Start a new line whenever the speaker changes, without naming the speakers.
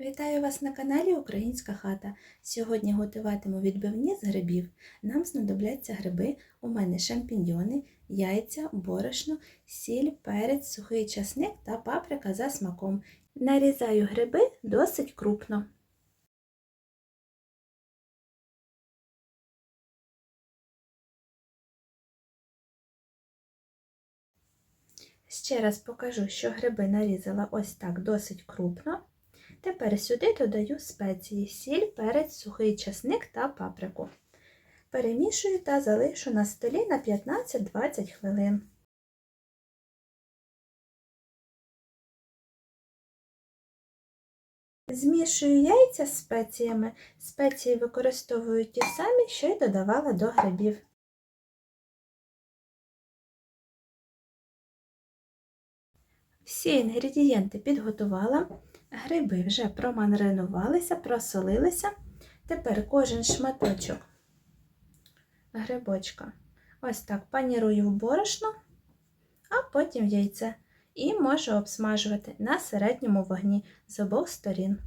Вітаю вас на каналі Українська хата. Сьогодні готуватиму відбивні з грибів. Нам знадобляться гриби, у мене шампіньйони, яйця, борошно, сіль, перець, сухий часник та паприка за смаком. Нарізаю гриби досить крупно. Ще раз покажу, що гриби нарізала ось так досить крупно. Тепер сюди додаю спеції, сіль, перець, сухий часник та паприку. Перемішую та залишу на столі на 15-20 хвилин. Змішую яйця з спеціями. Спеції використовую ті самі, що й додавала до грибів. Всі інгредієнти підготувала. Гриби вже промаринувалися, просолилися. Тепер кожен шматочок грибочка ось так панірую в борошно, а потім в яйце. І можу обсмажувати на середньому вогні з обох сторін.